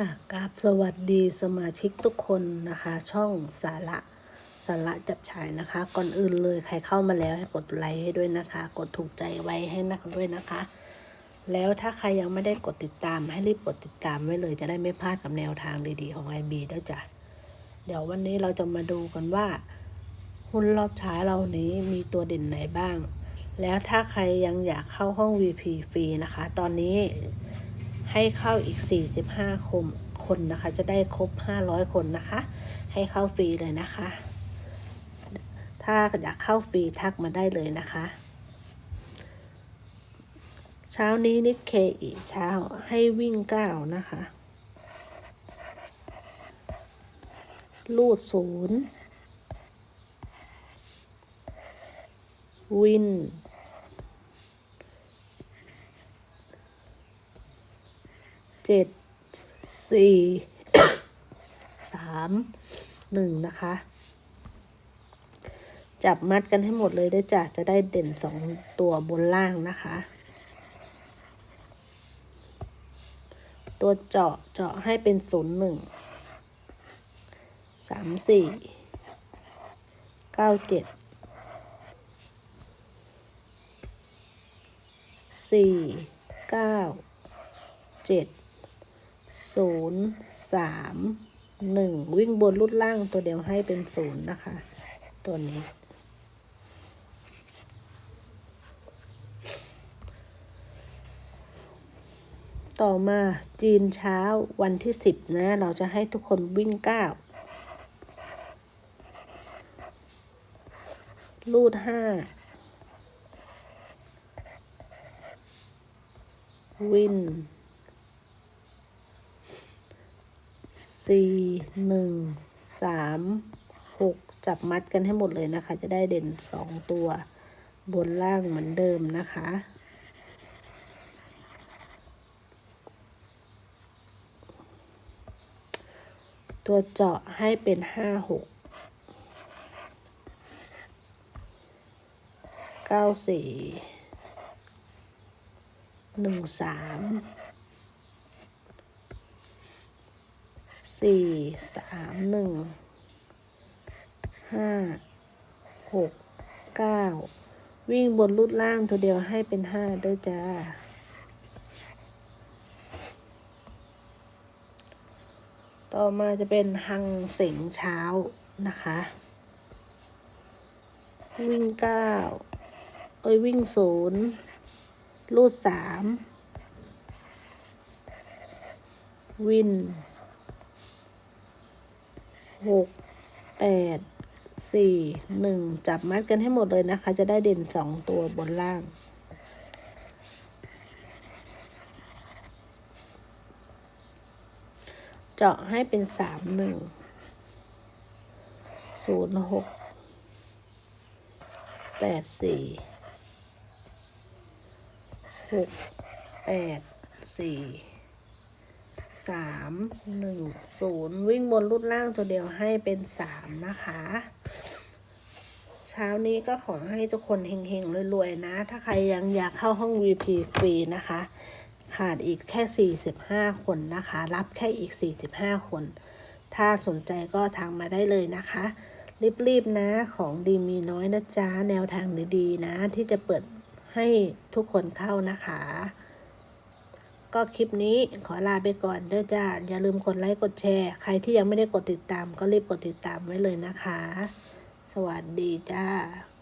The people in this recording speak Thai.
ค่ะกราบสวัสดีสมาชิกทุกคนนะคะ ช่องสาระสาระจับฉายนะคะ ก่อนอื่นเลยใครเข้ามาแล้วให้กดไลค์ให้ด้วยนะคะ กดถูกใจไว้ให้นักด้วยนะคะ แล้วถ้าใครยังไม่ได้กดติดตามให้รีบกดติดตามไว้เลยจะได้ไม่พลาดกับแนวทางดีๆของ IB ด้วยจ้ะเดี๋ยววันนี้เราจะมาดูกันว่า หุ้นรอบช้าเรานี้มีตัวเด่นไหนบ้าง แล้วถ้าใครยังอยากเข้าห้อง VP ฟรีนะคะ ตอนนี้ ให้เข้าอีก 45 คนคนนะคะ จะได้ครบ 500 คนนะคะ ให้เข้าฟรีเลยนะคะ ถ้าอยากเข้าฟรีทักมาได้เลยนะคะ เช้านี้นิดเคอีเช้าให้วิ่งก้าวนะคะลูดศูนย์วิน เจ็ดสี่สามหนึ่งนะคะ จับมัดกันให้หมดเลยได้จ้ะจะได้เด่นสองตัวบนล่างนะคะ ตัวเจาะเจาะให้เป็นศูนย์หนึ่งสามสี่เก้าเจ็ดสี่เก้าเจ็ด ศูนย์สามหนึ่งวิ่งบนรุดล่างตัวเดียวให้เป็นศูนย์นะคะ ตัวนี้ ต่อมาจีนเช้าวันที่สิบนะ เราจะให้ทุกคนวิ่งก้าวลูดห้าวิน สี่หนึ่งสามหกจับมัดกันให้หมดเลยนะคะ จะได้เด่นสองตัวบนล่างเหมือนเดิมนะคะ ตัวเจาะให้เป็นห้าหกเก้าสี่หนึ่งสาม สี่สามหนึ่งห้าหกเก้าวิ่งบนรูดล่างตัวเดียวให้เป็นห้าด้วยจ้าต่อมาจะเป็นหังเสงเช้านะคะ วิ่งเก้าเอ้ยวิ่งศูนย์รูดสามวิน หกแปดสี่หนึ่งจับมัดกันให้หมดเลยนะคะ จะได้เด่นสองตัวบนล่าง เจาะให้เป็นสามหนึ่งศูนย์หกแปดสี่หกแปดสี่ สามหนึ่งศูนย์วิ่งบนรุดล่างตัวเดียวให้เป็นสามนะคะ เช้านี้ก็ขอให้ทุกคนเฮงๆรวยๆนะ ถ้าใครยังอยากเข้าห้อง VP ฟรีนะคะ ขาดอีกแค่ 45 คนนะคะ รับแค่อีก 45 คน ถ้าสนใจก็ทางมาได้เลยนะคะรีบๆนะของดีมีน้อยนะจ๊ะ แนวทางดีๆนะ ที่จะเปิดให้ทุกคนเข้านะคะ ก็คลิปนี้ขอลาไปก่อนเด้อจ้า อย่าลืมกดไลค์กดแชร์ ใครที่ยังไม่ได้กดติดตามก็รีบกดติดตามไว้เลยนะคะ สวัสดีจ้า